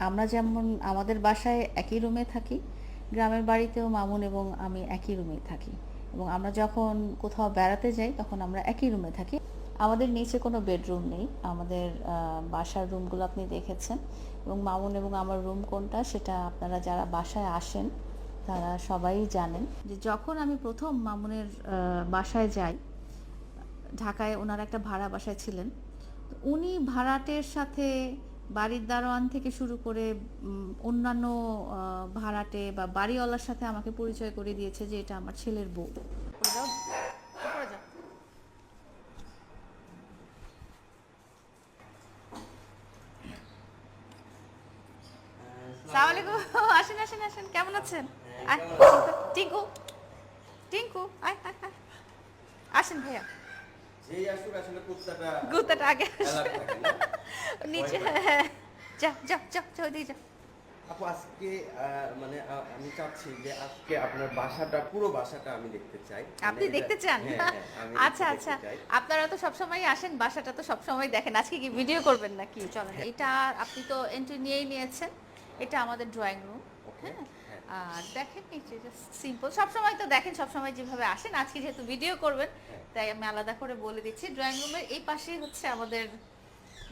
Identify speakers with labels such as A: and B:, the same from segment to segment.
A: আমরা যেমন আমাদের বাসায় একই রুমে থাকি, গ্রামের বাড়িতেও মামুন এবং আমি একই রুমে থাকি। এবং আমরা যখন কোথাও বেড়াতে যাই, তখন আমরা একই রুমে থাকি। আমাদের নিচে কোনো বেডরুম নেই। আমাদের বাসার রুমগুলো আপনি দেখেছেন। এবং মামুন এবং আমার রুম কোনটা, সেটা আপনারা যারা বাসায় আসেন, তারা সবাই জানেন। যে যখন আমি প্রথম মামুনের বাসায় যাই, ঢাকায় ওনার একটা ভাড়া বাসায় ছিলেন। উনি ভাড়াটের সাথে বাড়ির দারোয়ান থেকে শুরু করে অন্যান্য ভাড়াটে বা বাড়িওয়ালার সাথে আমাকে পরিচয় করে দিয়েছে যে এটা আমার ছেলের বউ। আসেন আসেন আসেন। কেমন আছেন? আয়, টিঙ্কু টিঙ্কু আয়। আসেন ভাইয়া।
B: যেই আসুক আসলে কুত্তাটা
A: গুতাটা আগে? নিচে
B: পায়।
A: হ্যাঁ যা যা যা যা
B: আপু আজকে মানে আমি চাচ্ছি যে আজকে আপনার বাসাটা পুরো বাসাটা আমি দেখতে চাই।
A: আপনি
B: মানে
A: দেখতে চান?
B: হ্যাঁ, হ্যাঁ,
A: আচ্ছা আচ্ছা। আপনারা তো সবসময় আসেন বাসাটা তো সবসময় দেখেন। আজকে কি ভিডিও করবেন নাকি? চলেন এটা আপনি তো এন্ট্রি নিয়েই নিয়েছেন। এটা আমাদের ড্রয়িং রুম হ্যাঁ?
B: হ্যাঁ।
A: আর দেখেন নিচে সিম্পল সবসময় তো দেখেন সবসময় যেভাবে আসেন। আজকে যেহেতু ভিডিও করবেন
B: হ্যাঁ।
A: তাই আমি আলাদা করে বলে দিচ্ছি। ড্রয়িং রুমের এই পাশেই হচ্ছে আমাদের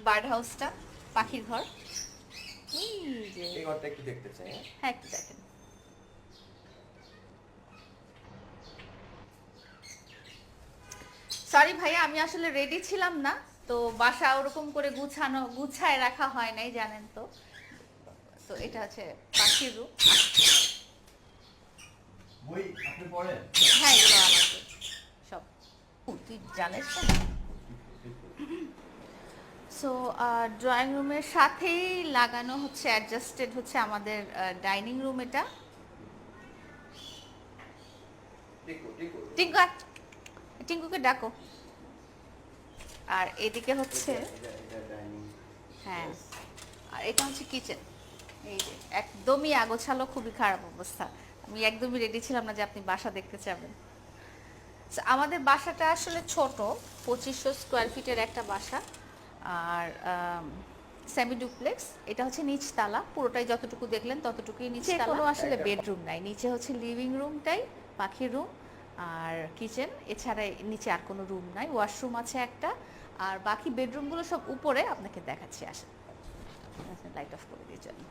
A: বার্ড হাউসটা পাখির ঘর। এই
B: ঘরটা একটু দেখতে চাই হ্যাঁ?
A: হ্যাঁ একটু দেখেন। সরি ভাইয়া আমি আসলে রেডি ছিলাম না তো বাসা ওরকম করে গুছানো গুছায় রাখা হয় নাই জানেন তো। তো এটা হচ্ছে পাখির রুম
B: বই আপনি পড়েন?
A: হ্যাঁ এগুলো আমাকে সব ও, তুই জানিস সো ড্রয়িং রুমের সাথেই লাগানো হচ্ছে অ্যাডজাস্টেড হচ্ছে আমাদের ডাইনিং রুম এটা। টিঙ্কু টিঙ্কুকে ডাকো। আর এদিকে হচ্ছে হ্যাঁ আর এটা হচ্ছে কিচেন এই যে একদমই আগোছালো খুবই খারাপ অবস্থা। আমি একদমই রেডি ছিলাম না যে আপনি বাসা দেখতে চাবেন আমাদের বাসাটা আসলে ছোট পঁচিশশো স্কোয়ার ফিটের একটা বাসা। আর সেমি ডুপ্লেক্স এটা হচ্ছে নিচতলা পুরোটাই যতটুকু দেখলেন ততটুকুই নিচে কোনো আসলে বেডরুম নাই নিচে হচ্ছে লিভিং রুমটাই পাখির রুম আর কিচেন এছাড়া নিচে আর কোনো রুম নাই ওয়াশরুম আছে একটা আর বাকি বেডরুমগুলো সব উপরে আপনাকে দেখাচ্ছি আসেন। লাইট অফ করে দিয়ে চলেন।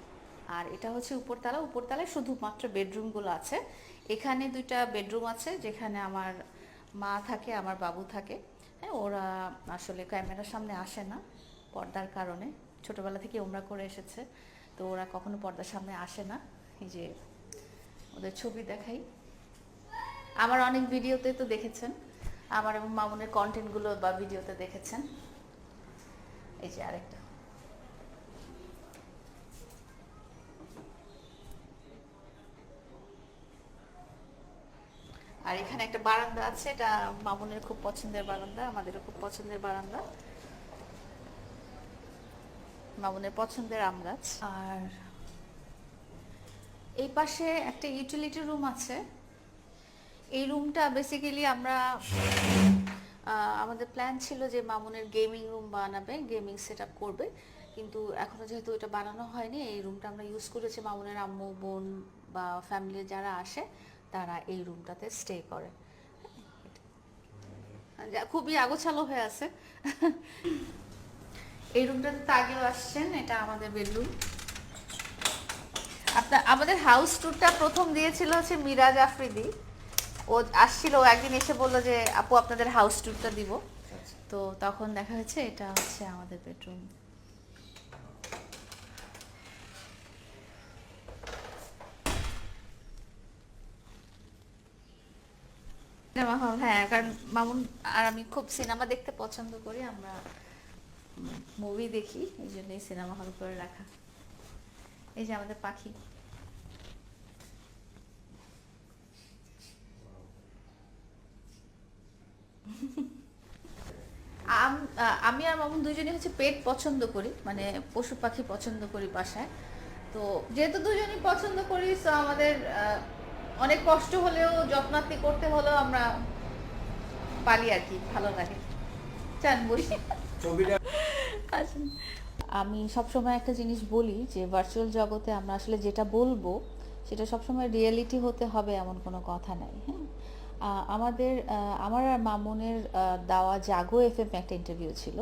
A: আর এটা হচ্ছে উপরতলা উপরতলায় শুধুমাত্র বেডরুমগুলো আছে। এখানে দুইটা বেডরুম আছে যেখানে আমার মা থাকে, আমার বাবু থাকে। হ্যাঁ ওরা আসলে ক্যামেরার সামনে আসে না পর্দার কারণে। ছোটবেলা থেকে ওমরা করে এসেছে, তো ওরা কখনো পর্দার সামনে আসে না। এই যে ওদের ছবি দেখাই। আমার অনেক ভিডিওতে তো দেখেছেন, আমার এবং মামুনের কন্টেন্টগুলো বা ভিডিওতে দেখেছেন। এই যে আরেকটা। আর এখানে একটা বারান্দা আছে, এটা মামুনের খুব পছন্দের বারান্দা, আমাদেরও খুব পছন্দের বারান্দা। মামুনের পছন্দের আম গাছ। আর এই পাশে একটা ইউটিলিটি রুম আছে। এই রুমটা বেসিক্যালি আমরা আমাদের প্ল্যান ছিল যে মামুনের গেমিং রুম বানাবে গেমিং সেট করবে। কিন্তু এখনও যেহেতু এটা বানানো হয়নি, এই রুমটা আমরা ইউজ করেছি মামুনের আম্মু, বোন বা ফ্যামিলির যারা আসে তারা এই রুমটাতে স্টে করে। যা খুবই আগোছালো হয়ে আছে। এই রুমটাতে তো আগেও আসছেন এটা আমাদের বেডরুম আপনার আমাদের হাউস ট্যুরটা প্রথম দিয়েছিল হচ্ছে মিরাজ আফ্রিদি। ও আসছিল ও একদিন এসে বলল যে আপু আপনাদের হাউস ট্যুরটা দিব।
B: আচ্ছা।
A: তো তখন দেখা হয়েছে এটা হচ্ছে আমাদের বেডরুম সিনেমা হল হ্যাঁ কারণ মামুন আর আমি খুব সিনেমা দেখতে পছন্দ করি আমরা মুভি দেখি এই জন্যই সিনেমা হল করে রাখা। এই যে আমাদের পাখি। আম- আর মামুন দুজনেই হচ্ছে পেট পছন্দ করি মানে পশু পাখি পছন্দ করি বাসায়। তো যেহেতু দুজনেই পছন্দ করি তো আমাদের আহ, অনেক কষ্ট হলেও যত্নার্থী করতে হলেও আমরা পারি আর কি ভালো লাগে। চান বসি।
C: আমি সবসময় একটা জিনিস বলি যে ভার্চুয়াল জগতে আমরা আসলে যেটা বলব সেটা সবসময় রিয়েলিটি হতে হবে এমন কোনো কথা নাই হ্যাঁ? আমাদের আমার আর মামুনের দেওয়া জাগো এফ এম একটা ইন্টারভিউ ছিল।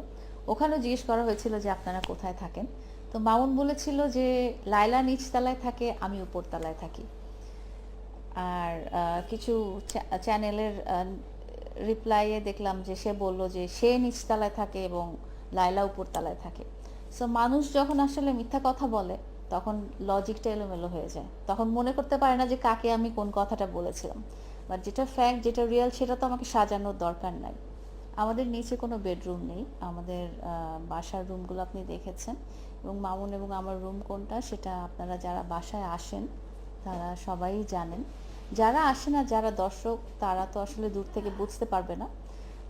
C: ওখানেও জিজ্ঞেস করা হয়েছিল যে আপনারা কোথায় থাকেন? তো মামুন বলেছিল যে লাইলা নিচতলায় থাকে আমি উপরতলায় থাকি। আর কিছু চ্যানেলের রিপ্লাইয়ে দেখলাম যে সে বলল যে সে নিচতলায় থাকে এবং লাইলা উপরতলায় থাকে। সো মানুষ যখন আসলে মিথ্যা কথা বলে, তখন লজিকটা এলোমেলো হয়ে যায়। তখন মনে করতে পারে না যে কাকে আমি কোন কথাটা বলেছিলাম। বাট যেটা ফ্যাক্ট যেটা রিয়েল সেটা তো আমাকে সাজানোর দরকার নাই। আমাদের নিচে কোনো বেডরুম নেই। আমাদের বাসার রুমগুলো আপনি দেখেছেন। এবং মামুন এবং আমার রুম কোনটা, সেটা আপনারা যারা বাসায় আসেন, তারা সবাই জানেন। যারা আসে না, যারা দর্শক, তারা তো আসলে দূর থেকে বুঝতে পারবে না।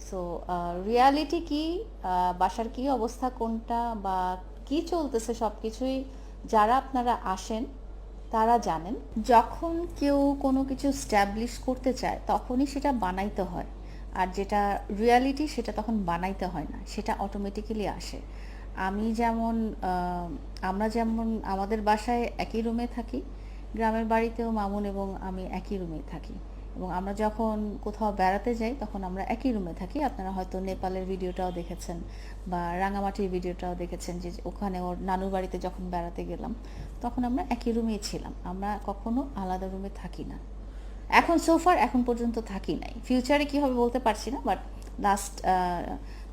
C: সো রিয়ালিটি কি বাসার কি অবস্থা, কোনটা বা কি চলতেছে সব কিছুই যারা আপনারা আসেন, তারা জানেন। যখন কেউ কোনো কিছু স্ট্যাবলিশ করতে চায়, তখনই সেটা বানাইতে হয়। আর যেটা রিয়ালিটি সেটা তখন বানাইতে হয় না, সেটা অটোমেটিক্যালি আসে। আমি যেমন আমরা যেমন, আমাদের বাসায় একই রুমে থাকি গ্রামের বাড়িতেও মামুন এবং আমি একই রুমে থাকি। এবং আমরা যখন কোথাও বেড়াতে যাই, তখন আমরা একই রুমে থাকি। আপনারা হয়তো নেপালের ভিডিওটাও দেখেছেন বা রাঙামাটির ভিডিওটাও দেখেছেন যে ওখানে ওর নানুর বাড়িতে যখন বেড়াতে গেলাম, তখন আমরা একই রুমেই ছিলাম। আমরা কখনো আলাদা রুমে থাকি না। এখন সোফার এখন পর্যন্ত থাকি নাই। ফিউচারে কি হবে বলতে পারছি না বাট লাস্ট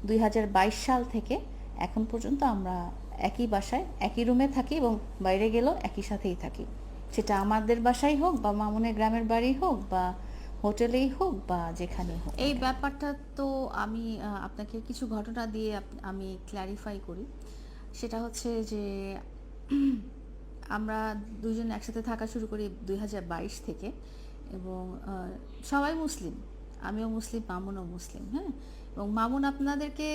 C: দুই হাজার বাইশ সাল থেকে এখন পর্যন্ত আমরা একই বাসায়, একই রুমে থাকি এবং বাইরে গেলেও একই সাথেই থাকি। সেটা আমাদের বাসাই হোক বা মামুনের গ্রামের বাড়ি হোক বা হোটেলেই হোক বা যেখানেই হোক
A: এই ব্যাপারটা তো আমি আপনাকে কিছু ঘটনা দিয়ে আমি ক্ল্যারিফাই করি। সেটা হচ্ছে যে আমরা দুজন একসাথে থাকা শুরু করি দুই হাজার বাইশ থেকে এবং সবাই মুসলিম। আমিও মুসলিম, মামুনও মুসলিম হ্যাঁ? এবং মামুন আপনাদেরকে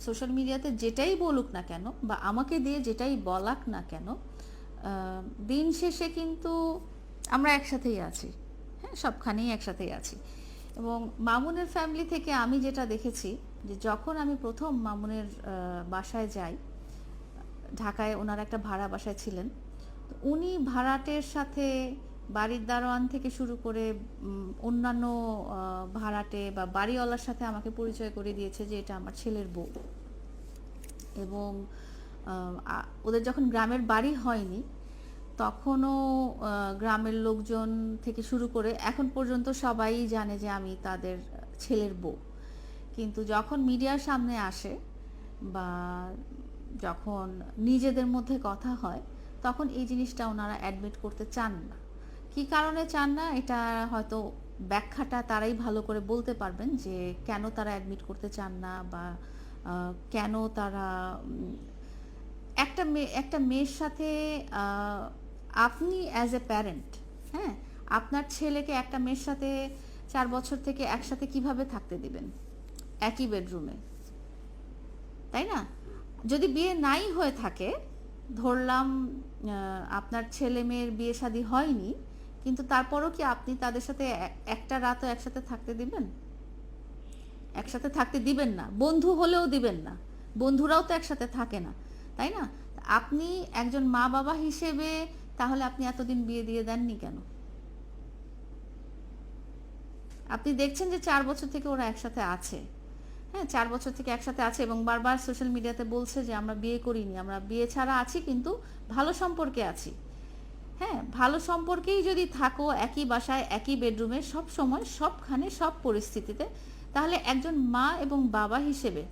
A: সোশ্যাল মিডিয়াতে যেটাই বলুক না কেন বা আমাকে দিয়ে যেটাই বলাক না কেন দিন শেষে কিন্তু আমরা একসাথেই আছি। হ্যাঁ সবখানেই একসাথেই আছি। এবং মামুনের ফ্যামিলি থেকে আমি যেটা দেখেছি, যে যখন আমি প্রথম মামুনের বাসায় যাই, ঢাকায় ওনার একটা ভাড়া বাসায় ছিলেন উনি ভাড়াটের সাথে বাড়ির দারোয়ান থেকে শুরু করে অন্যান্য ভাড়াটে বা বাড়িওয়ালার সাথে আমাকে পরিচয় করে দিয়েছে যে এটা আমার ছেলের বউ। এবং ওদের যখন গ্রামের বাড়ি হয়নি, তখনও গ্রামের লোকজন থেকে শুরু করে এখন পর্যন্ত সবাই জানে যে আমি তাদের ছেলের বউ। কিন্তু যখন মিডিয়ার সামনে আসে বা যখন নিজেদের মধ্যে কথা হয়, তখন এই জিনিসটা ওনারা অ্যাডমিট করতে চান না। কি কারণে চান না? এটা হয়তো ব্যাখ্যাটা তারাই ভালো করে বলতে পারবেন যে কেন তারা অ্যাডমিট করতে চান না বা কেন তারা একটা মেয়ে একটা মেয়ের সাথে আপনি অ্যাজ এ প্যারেন্ট হ্যাঁ? আপনার ছেলেকে একটা মেয়ের সাথে চার বছর থেকে একসাথে কীভাবে থাকতে দিবেন? একই বেডরুমে তাই না? যদি বিয়ে নাই হয়ে থাকে, ধরলাম আপনার ছেলে মেয়ের বিয়ে শাদী হয়নি, কিন্তু তারপরও কি আপনি তাদের সাথে একটা রাতও একসাথে থাকতে দিবেন? একসাথে থাকতে দিবেন না। বন্ধু হলেও দিবেন না। বন্ধুরাও তো একসাথে থাকে না। তাই না? আপনি একজন মা বাবা হিসেবে তাহলে আপনি এতদিন বিয়ে দিয়ে দেননি কেন? আপনি দেখছেন যে চার বছর থেকে ওরা একসাথে আছে। হ্যাঁ চার বছর থেকে একসাথে আছে এবং বারবার সোশ্যাল মিডিয়াতে বলছে যে আমরা বিয়ে করিনি, আমরা বিয়ে ছাড়া আছি কিন্তু ভালো সম্পর্কে আছি। হ্যাঁ ভালো সম্পর্কেই যদি থাকো একই বাসায়, একই বেডরুমে সব সময় সবখানে সব পরিস্থিতিতে, তাহলে একজন মা এবং বাবা হিসেবে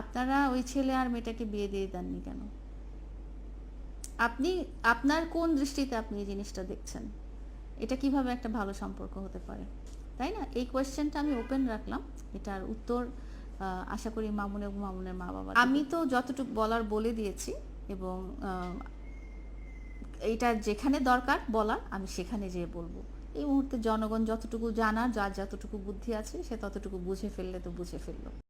A: আপনারা ওই ছেলে আর মেয়েটাকে বিয়ে দিয়ে দেননি কেন? আপনি আপনার কোন দৃষ্টিতে আপনি এই জিনিসটা দেখছেন? এটা কীভাবে একটা ভালো সম্পর্ক হতে পারে? তাই না? এই কোয়েশ্চেনটা আমি ওপেন রাখলাম। এটার উত্তর আশা করি মামুন এবং মামুনের মা বাবা আমি তো যতটুকু বলার বলে দিয়েছি এবং এইটা যেখানে দরকার বলার আমি সেখানে যেয়ে বলব। এই মুহূর্তে জনগণ যতটুকু জানার যার যতটুকু বুদ্ধি আছে সে ততটুকু বুঝে ফেললে তো বুঝে ফেলল।